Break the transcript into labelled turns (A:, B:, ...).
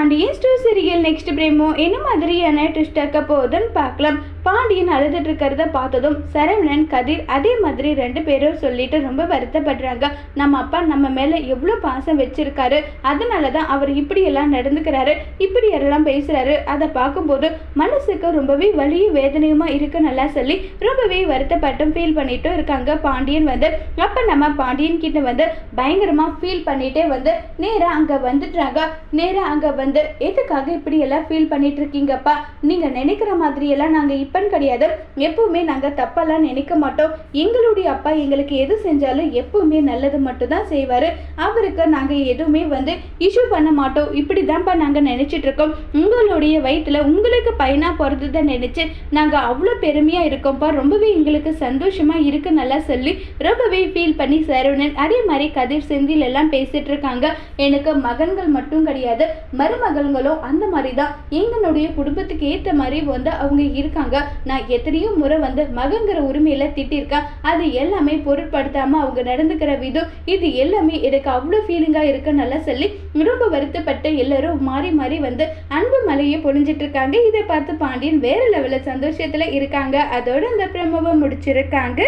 A: Pandian stores serial next promo என்ன மாதிரியான twist ஆக்க போகுதுன்னு பார்க்கலாம். பாண்டியன் அழுதுட்டு இருக்கிறத பார்த்ததும் சரவணன் கதிர் அதே மாதிரி ரெண்டு பேரும் சொல்லிட்டு ரொம்ப வருத்தப்படுறாங்க. நம்ம அப்பா நம்ம மேலே எவ்வளோ பாசம் வச்சிருக்காரு அதனால தான் அவர் இப்படியெல்லாம் நடந்துக்கிறாரு இப்படி எல்லாம் பேசுகிறாரு அதை பார்க்கும்போது மனசுக்கு ரொம்பவே வலியும் வேதனையுமா இருக்கு நல்லா சொல்லி ரொம்பவே வருத்தப்பட்டும் ஃபீல் பண்ணிட்டும் இருக்காங்க பாண்டியன் வந்து. அப்போ நம்ம பாண்டியன் கிட்ட வந்து பயங்கரமாக ஃபீல் பண்ணிட்டே வந்து நேராக அங்கே வந்துட்டாங்க. நேராக அங்கே வந்து எதுக்காக இப்படியெல்லாம் ஃபீல் பண்ணிட்டு இருக்கீங்கப்பா? நீங்கள் நினைக்கிற மாதிரியெல்லாம் நாங்கள் இப்பன்னு கிடையாது எப்பவுமே நாங்கள் தப்பெல்லாம் நினைக்க மாட்டோம். எங்களுடைய அப்பா எங்களுக்கு எது செஞ்சாலும் எப்பவுமே நல்லது மட்டும்தான் செய்வார். அவருக்கு நாங்கள் எதுவுமே வந்து இஷ்யூ பண்ண மாட்டோம். இப்படி தான்ப்பா நாங்கள் நினச்சிட்டு இருக்கோம். உங்களுடைய வயிற்றில் உங்களுக்கு பையனாக பிறந்ததை நினச்சி நாங்கள் அவ்வளோ பெருமையாக இருக்கோம்ப்பா ரொம்பவே எங்களுக்கு சந்தோஷமாக இருக்கு நல்லா சொல்லி ரொம்பவே ஃபீல் பண்ணி சரவணன் அதே மாதிரி கதிர் செந்தில் எல்லாம் பேசிட்டு இருக்காங்க. எனக்கு மகன்கள் மட்டும் கிடையாது மருமகன்களும் அந்த மாதிரி தான் எங்களுடைய குடும்பத்துக்கு ஏற்ற மாதிரி வந்து அவங்க இருக்காங்க. நான் எத்தனையோ முறை வந்து மகங்கிற உரிமையில திட்டிருக்கேன். அது எல்லாமே பொருட்படுத்தாம அவங்க நடந்துக்கிற விதம் இது எல்லாமே எனக்கு அவ்வளோ ஃபீலிங்கா இருக்குன்னு சொல்லி ரொம்ப வருத்தப்பட்டு எல்லாரும் மாறி மாறி வந்து அன்பு மலையை பொழிஞ்சிட்டு இருக்காங்க. இதை பார்த்து பாண்டியன் வேற லெவலில் சந்தோஷத்துல இருக்காங்க. அதோட அந்த பிரமவை முடிச்சிருக்காங்க.